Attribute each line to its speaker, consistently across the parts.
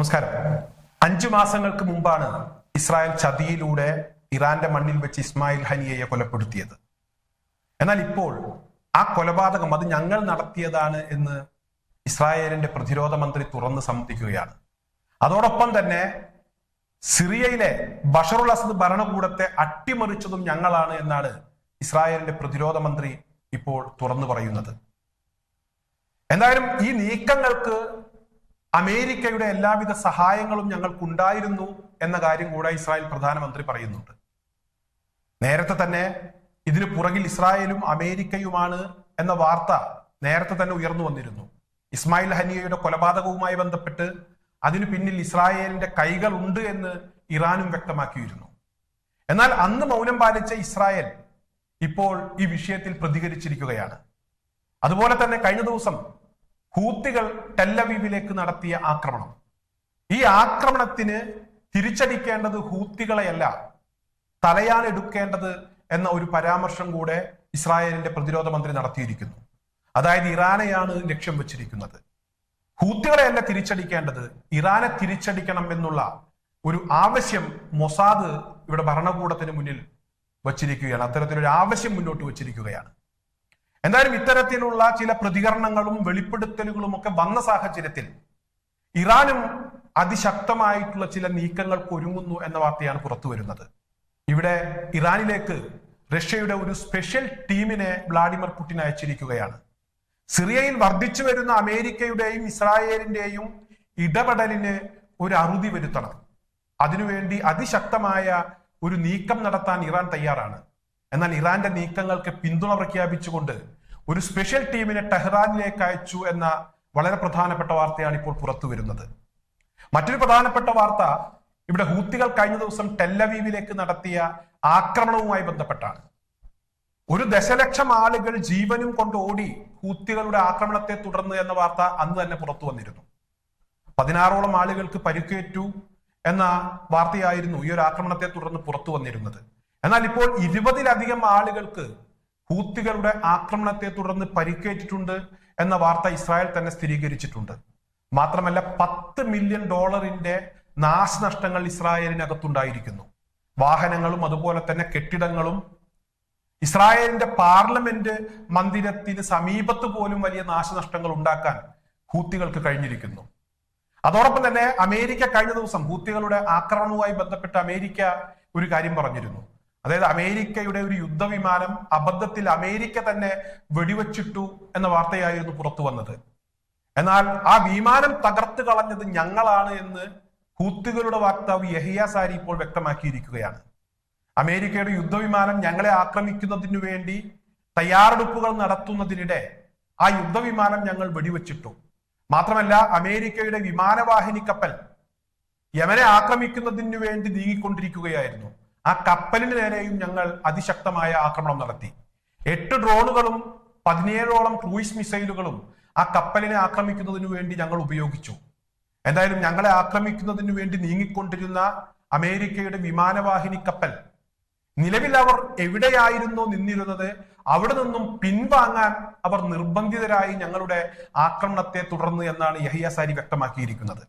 Speaker 1: നമസ്കാരം. അഞ്ചു മാസങ്ങൾക്ക് മുമ്പാണ് ഇസ്രായേൽ ചതിയിലൂടെ ഇറാന്റെ മണ്ണിൽ വെച്ച് ഇസ്മായിൽ ഹനിയയെ കൊലപ്പെടുത്തിയത്. എന്നാൽ ഇപ്പോൾ ആ കൊലപാതകം അത് ഞങ്ങൾ നടത്തിയതാണ് എന്ന് ഇസ്രായേലിന്റെ പ്രതിരോധ മന്ത്രി തുറന്ന് സമ്മതിക്കുകയാണ്. അതോടൊപ്പം തന്നെ സിറിയയിലെ ബഷറുൽ അസദ് ഭരണകൂടത്തെ അട്ടിമറിച്ചതും ഞങ്ങളാണ് എന്നാണ് ഇസ്രായേലിന്റെ പ്രതിരോധ മന്ത്രി ഇപ്പോൾ തുറന്നു പറയുന്നത്. എന്തായാലും ഈ നീക്കങ്ങൾക്ക് അമേരിക്കയുടെ എല്ലാവിധ സഹായങ്ങളും ഞങ്ങൾക്കുണ്ടായിരുന്നു എന്ന കാര്യം കൂടെ ഇസ്രായേൽ പ്രധാനമന്ത്രി പറയുന്നുണ്ട്. നേരത്തെ തന്നെ ഇതിനു പുറകിൽ ഇസ്രായേലും അമേരിക്കയുമാണ് എന്ന വാർത്ത നേരത്തെ തന്നെ ഉയർന്നു വന്നിരുന്നു. ഇസ്മായിൽ ഹനിയയുടെ കൊലപാതകവുമായി ബന്ധപ്പെട്ട് അതിനു പിന്നിൽ ഇസ്രായേലിന്റെ കൈകളുണ്ട് എന്ന് ഇറാനും വ്യക്തമാക്കിയിരുന്നു. എന്നാൽ അന്ന് മൗനം പാലിച്ച ഇസ്രായേൽ ഇപ്പോൾ ഈ വിഷയത്തിൽ പ്രതികരിച്ചിരിക്കുകയാണ്. അതുപോലെ തന്നെ കഴിഞ്ഞ ദിവസം ഹൂത്തികൾ ടെല്ലവീവിലേക്ക് നടത്തിയ ആക്രമണം. ഈ ആക്രമണത്തിന് തിരിച്ചടിക്കേണ്ടത് ഹൂത്തികളെയല്ല തലയാൻ എടുക്കേണ്ടത് എന്ന ഒരു പരാമർശം കൂടെ ഇസ്രായേലിന്റെ പ്രതിരോധ മന്ത്രി നടത്തിയിരിക്കുന്നു. അതായത് ഇറാനെയാണ് ലക്ഷ്യം വെച്ചിരിക്കുന്നത്. ഹൂത്തികളെയല്ല തിരിച്ചടിക്കേണ്ടത് ഇറാനെ തിരിച്ചടിക്കണം എന്നുള്ള ഒരു ആവശ്യം മൊസാദ് ഇവിടെ ഭരണകൂടത്തിന് മുന്നിൽ വച്ചിരിക്കുകയാണ്. അത്തരത്തിലൊരു ആവശ്യം മുന്നോട്ട് വച്ചിരിക്കുകയാണ്. എന്തായാലും ഇത്തരത്തിലുള്ള ചില പ്രതികരണങ്ങളും വെളിപ്പെടുത്തലുകളും ഒക്കെ വന്ന സാഹചര്യത്തിൽ ഇറാനും അതിശക്തമായിട്ടുള്ള ചില നീക്കങ്ങൾ ഒരുങ്ങുന്നു എന്ന വാർത്തയാണ് പുറത്തു വരുന്നത്. ഇവിടെ ഇറാനിലേക്ക് റഷ്യയുടെ ഒരു സ്പെഷ്യൽ ടീമിനെ വ്ളാഡിമിർ പുടിൻ അയച്ചിരിക്കുകയാണ്. സിറിയയിൽ വർദ്ധിച്ചു വരുന്ന അമേരിക്കയുടെയും ഇസ്രായേലിന്റെയും ഇടപെടലിന് ഒരു അറുതി വരുത്തണം. അതിനുവേണ്ടി അതിശക്തമായ ഒരു നീക്കം നടത്താൻ ഇറാൻ തയ്യാറാണ്. എന്നാൽ ഇറാന്റെ നീക്കങ്ങൾക്ക് പിന്തുണ പ്രഖ്യാപിച്ചുകൊണ്ട് ഒരു സ്പെഷ്യൽ ടീമിനെ ടെഹ്റാനിലേക്ക് അയച്ചു എന്ന വളരെ പ്രധാനപ്പെട്ട വാർത്തയാണ് ഇപ്പോൾ പുറത്തു വരുന്നത്. മറ്റൊരു പ്രധാനപ്പെട്ട വാർത്ത ഇവിടെ ഹൂത്തികൾ കഴിഞ്ഞ ദിവസം ടെല്ലവീവിലേക്ക് നടത്തിയ ആക്രമണവുമായി ബന്ധപ്പെട്ടാണ്. ഒരു ദശലക്ഷം ആളുകൾ ജീവനും കൊണ്ട് ഓടി ഹൂത്തികളുടെ ആക്രമണത്തെ തുടർന്ന് എന്ന വാർത്ത അന്ന് തന്നെ പുറത്തു വന്നിരുന്നു. പതിനാറോളം ആളുകൾക്ക് പരിക്കേറ്റു എന്ന വാർത്തയായിരുന്നു ഈ ഒരു ആക്രമണത്തെ തുടർന്ന് പുറത്തു വന്നിരുന്നത്. എന്നാൽ ഇപ്പോൾ ഇരുപതിലധികം ആളുകൾക്ക് ഹൂത്തികളുടെ ആക്രമണത്തെ തുടർന്ന് പരിക്കേറ്റിട്ടുണ്ട് എന്ന വാർത്ത ഇസ്രായേൽ തന്നെ സ്ഥിരീകരിച്ചിട്ടുണ്ട്. മാത്രമല്ല പത്ത് മില്യൺ ഡോളറിന്റെ നാശനഷ്ടങ്ങൾ ഇസ്രായേലിനകത്തുണ്ടായിരിക്കുന്നു. വാഹനങ്ങളും അതുപോലെ തന്നെ കെട്ടിടങ്ങളും. ഇസ്രായേലിന്റെ പാർലമെന്റ് മന്ദിരത്തിന് സമീപത്ത് പോലും വലിയ നാശനഷ്ടങ്ങൾ ഉണ്ടാക്കാൻ ഹൂത്തികൾക്ക് കഴിഞ്ഞിരിക്കുന്നു. അതോടൊപ്പം തന്നെ അമേരിക്ക കഴിഞ്ഞ ദിവസം ഹൂത്തികളുടെ ആക്രമണവുമായി ബന്ധപ്പെട്ട് അമേരിക്ക ഒരു കാര്യം പറഞ്ഞിരുന്നു. അതായത് അമേരിക്കയുടെ ഒരു യുദ്ധവിമാനം അബദ്ധത്തിൽ അമേരിക്ക തന്നെ വെടിവെച്ചിട്ടു എന്ന വാർത്തയായിരുന്നു പുറത്തു വന്നത്. എന്നാൽ ആ വിമാനം തകർത്ത് കളഞ്ഞത് ഞങ്ങളാണ് എന്ന് ഹൂത്തുകളുടെ വാക്താവ് യഹിയ സാരി ഇപ്പോൾ വ്യക്തമാക്കിയിരിക്കുകയാണ്. അമേരിക്കയുടെ യുദ്ധവിമാനം ഞങ്ങളെ ആക്രമിക്കുന്നതിനു വേണ്ടി തയ്യാറെടുപ്പുകൾ നടത്തുന്നതിനിടെ ആ യുദ്ധവിമാനം ഞങ്ങൾ വെടിവെച്ചിട്ടു. മാത്രമല്ല അമേരിക്കയുടെ വിമാനവാഹിനി കപ്പൽ യമനെ ആക്രമിക്കുന്നതിനു വേണ്ടി നീങ്ങിക്കൊണ്ടിരിക്കുകയായിരുന്നു. ആ കപ്പലിന് നേരെയും ഞങ്ങൾ അതിശക്തമായ ആക്രമണം നടത്തി. എട്ട് ഡ്രോണുകളും പതിനേഴോളം ക്രൂയിസ് മിസൈലുകളും ആ കപ്പലിനെ ആക്രമിക്കുന്നതിനു വേണ്ടി ഞങ്ങൾ ഉപയോഗിച്ചു. എന്തായാലും ഞങ്ങളെ ആക്രമിക്കുന്നതിനു വേണ്ടി നീങ്ങിക്കൊണ്ടിരുന്ന അമേരിക്കയുടെ വിമാനവാഹിനി കപ്പൽ നിലവിൽ അവർ എവിടെയായിരുന്നു നിന്നിരുന്നത് അവിടെ നിന്നും പിൻവാങ്ങാൻ അവർ നിർബന്ധിതരായി ഞങ്ങളുടെ ആക്രമണത്തെ തുടർന്ന് എന്നാണ് യഹിയ സാരി വ്യക്തമാക്കിയിരിക്കുന്നത്.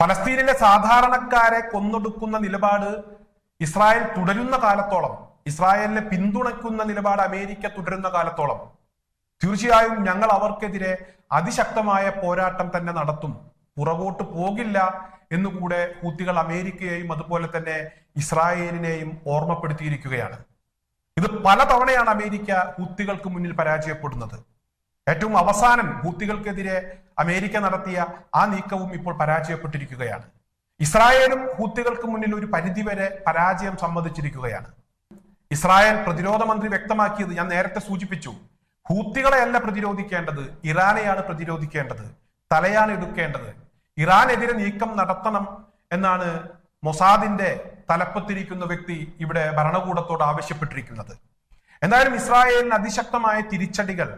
Speaker 1: ഫലസ്തീനിലെ സാധാരണക്കാരെ കൊന്നൊടുക്കുന്ന നിലപാട് ഇസ്രായേൽ തുടരുന്ന കാലത്തോളം ഇസ്രായേലിനെ പിന്തുണയ്ക്കുന്ന നിലപാട് അമേരിക്ക തുടരുന്ന കാലത്തോളം തീർച്ചയായും ഞങ്ങൾ അവർക്കെതിരെ അതിശക്തമായ പോരാട്ടം തന്നെ നടത്തും. പുറകോട്ട് പോകില്ല എന്നുകൂടെ ഹൂത്തികൾ അമേരിക്കയെയും അതുപോലെ തന്നെ ഇസ്രായേലിനെയും ഓർമ്മപ്പെടുത്തിയിരിക്കുകയാണ്. ഇത് പലതവണയാണ് അമേരിക്ക ഹൂത്തികൾക്ക് മുന്നിൽ പരാജയപ്പെടുന്നത്. ഏറ്റവും അവസാനം ഹൂത്തികൾക്കെതിരെ അമേരിക്ക നടത്തിയ ആ നീക്കവും ഇപ്പോൾ പരാജയപ്പെട്ടിരിക്കുകയാണ്. ഇസ്രായേലും ഹൂത്തികൾക്ക് മുന്നിൽ ഒരു പരിധിവരെ പരാജയം സമ്മതിച്ചിരിക്കുകയാണ്. ഇസ്രായേൽ പ്രതിരോധ മന്ത്രി വ്യക്തമാക്കിയത് ഞാൻ നേരത്തെ സൂചിപ്പിച്ചു. ഹൂത്തികളെയല്ല പ്രതിരോധിക്കേണ്ടത് ഇറാനെയാണ് പ്രതിരോധിക്കേണ്ടത് തലയാണ് എടുക്കേണ്ടത്. ഇറാനെതിരെ നീക്കം നടത്തണം എന്നാണ് മൊസാദിന്റെ തലപ്പത്തിരിക്കുന്ന വ്യക്തി ഇവിടെ ഭരണകൂടത്തോട് ആവശ്യപ്പെട്ടിരിക്കുന്നത്. എന്തായാലും ഇസ്രായേലിന് അതിശക്തമായ തിരിച്ചടികൾ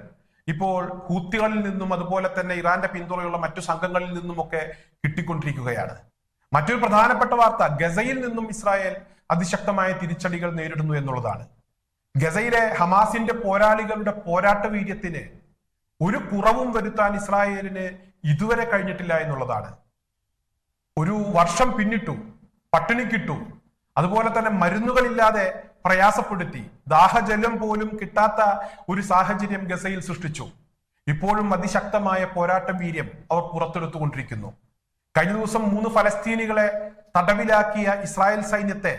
Speaker 1: ഇപ്പോൾ ഹൂത്തികളിൽ നിന്നും അതുപോലെ തന്നെ ഇറാന്റെ പിന്തുണയുള്ള മറ്റു സംഘങ്ങളിൽ നിന്നുമൊക്കെ കിട്ടിക്കൊണ്ടിരിക്കുകയാണ്. മറ്റൊരു പ്രധാനപ്പെട്ട വാർത്ത ഗസയിൽ നിന്നും ഇസ്രായേൽ അതിശക്തമായ തിരിച്ചടികൾ നേരിടുന്നു എന്നുള്ളതാണ്. ഗസയിലെ ഹമാസിന്റെ പോരാളികളുടെ പോരാട്ട വീര്യത്തിന് ഒരു കുറവും വരുത്താൻ ഇസ്രായേലിന് ഇതുവരെ കഴിഞ്ഞിട്ടില്ല എന്നുള്ളതാണ്. ഒരു വർഷം പിന്നിട്ടു പട്ടിണിക്കിട്ടു അതുപോലെ തന്നെ മരുന്നുകളില്ലാതെ പ്രയാസപ്പെടുത്തി ദാഹജലം പോലും കിട്ടാത്ത ഒരു സാഹചര്യം ഗസയിൽ സൃഷ്ടിച്ചു. ഇപ്പോഴും അതിശക്തമായ പോരാട്ട വീര്യം അവർ പുറത്തെടുത്തുകൊണ്ടിരിക്കുന്നു. കഴിഞ്ഞ ദിവസം മൂന്ന് ഫലസ്തീനികളെ തടവിലാക്കിയ ഇസ്രായേൽ സൈന്യത്തെ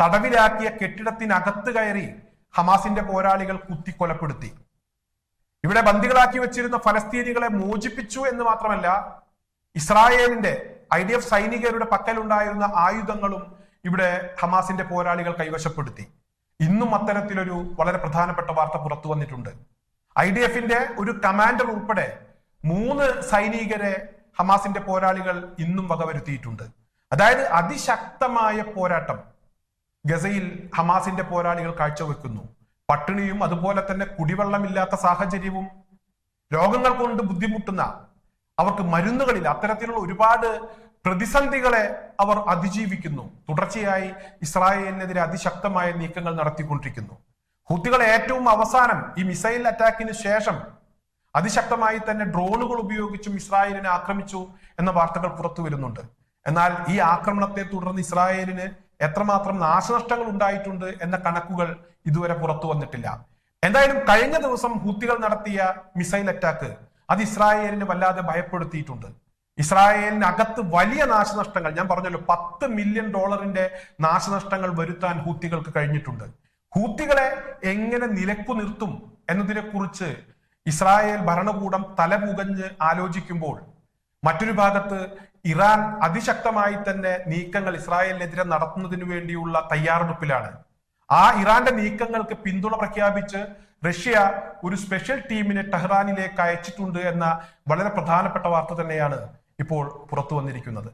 Speaker 1: തടവിലാക്കിയ കെട്ടിടത്തിനകത്ത് കയറി ഹമാസിന്റെ പോരാളികൾ കുത്തിക്കൊലപ്പെടുത്തി. ഇവിടെ ബന്ദികളാക്കി വെച്ചിരുന്ന ഫലസ്തീനികളെ മോചിപ്പിച്ചു എന്ന് മാത്രമല്ല ഇസ്രായേലിന്റെ ഐ ഡി എഫ് സൈനികരുടെ പക്കലുണ്ടായിരുന്ന ആയുധങ്ങളും ഇവിടെ ഹമാസിന്റെ പോരാളികൾ കൈവശപ്പെടുത്തി. ഇന്നും അത്തരത്തിലൊരു വളരെ പ്രധാനപ്പെട്ട വാർത്ത പുറത്തു വന്നിട്ടുണ്ട്. ഐ ഡി എഫിന്റെ ഒരു കമാൻഡർ ഉൾപ്പെടെ മൂന്ന് സൈനികരെ ഹമാസിന്റെ പോരാളികൾ ഇന്നും വകവരുത്തിയിട്ടുണ്ട് അതായത് അതിശക്തമായ പോരാട്ടം ഗസയിൽ ഹമാസിന്റെ പോരാളികൾ കാഴ്ചവെക്കുന്നു. പട്ടിണിയും അതുപോലെ തന്നെ കുടിവെള്ളമില്ലാത്ത സാഹചര്യവും രോഗങ്ങൾ കൊണ്ട് ബുദ്ധിമുട്ടുന്ന അവർക്ക് മരുന്നുകളില്ല. അത്തരത്തിലുള്ള ഒരുപാട് പ്രതിസന്ധികളെ അവർ അതിജീവിക്കുന്നു. തുടർച്ചയായി ഇസ്രായേലിനെതിരെ അതിശക്തമായ നീക്കങ്ങൾ നടത്തിക്കൊണ്ടിരിക്കുന്നു. ഹൂത്തികൾ ഏറ്റവും അവസാനം ഈ മിസൈൽ അറ്റാക്കിന് ശേഷം അതിശക്തമായി തന്നെ ഡ്രോണുകൾ ഉപയോഗിച്ചും ഇസ്രായേലിനെ ആക്രമിച്ചു എന്ന വാർത്തകൾ പുറത്തു വരുന്നുണ്ട്. എന്നാൽ ഈ ആക്രമണത്തെ തുടർന്ന് ഇസ്രായേലിന് എത്രമാത്രം നാശനഷ്ടങ്ങൾ ഉണ്ടായിട്ടുണ്ട് എന്ന കണക്കുകൾ ഇതുവരെ പുറത്തു വന്നിട്ടില്ല. എന്തായാലും കഴിഞ്ഞ ദിവസം ഹൂത്തികൾ നടത്തിയ മിസൈൽ അറ്റാക്ക് അത് ഇസ്രായേലിനെ വല്ലാതെ ഭയപ്പെടുത്തിയിട്ടുണ്ട്. ഇസ്രായേലിനകത്ത് വലിയ നാശനഷ്ടങ്ങൾ ഞാൻ പറഞ്ഞല്ലോ പത്ത് മില്യൺ ഡോളറിന്റെ നാശനഷ്ടങ്ങൾ വരുത്താൻ ഹൂത്തികൾക്ക് കഴിഞ്ഞിട്ടുണ്ട്. ഹൂത്തികളെ എങ്ങനെ നിലക്കു നിർത്തും എന്നതിനെ കുറിച്ച് ഇസ്രായേൽ ഭരണകൂടം തലപുകഞ്ഞ് ആലോചിക്കുമ്പോൾ മറ്റൊരു ഭാഗത്ത് ഇറാൻ അതിശക്തമായി തന്നെ നീക്കങ്ങൾ ഇസ്രായേലിനെതിരെ നടത്തുന്നതിന് വേണ്ടിയുള്ള തയ്യാറെടുപ്പിലാണ്. ആ ഇറാന്റെ നീക്കങ്ങൾക്ക് പിന്തുണ പ്രഖ്യാപിച്ച് റഷ്യ ഒരു സ്പെഷ്യൽ ടീമിനെ ടെഹ്റാനിലേക്ക് അയച്ചിട്ടുണ്ട് എന്ന വളരെ പ്രധാനപ്പെട്ട വാർത്ത തന്നെയാണ് ഇപ്പോൾ പുറത്തു വന്നിരിക്കുന്നത്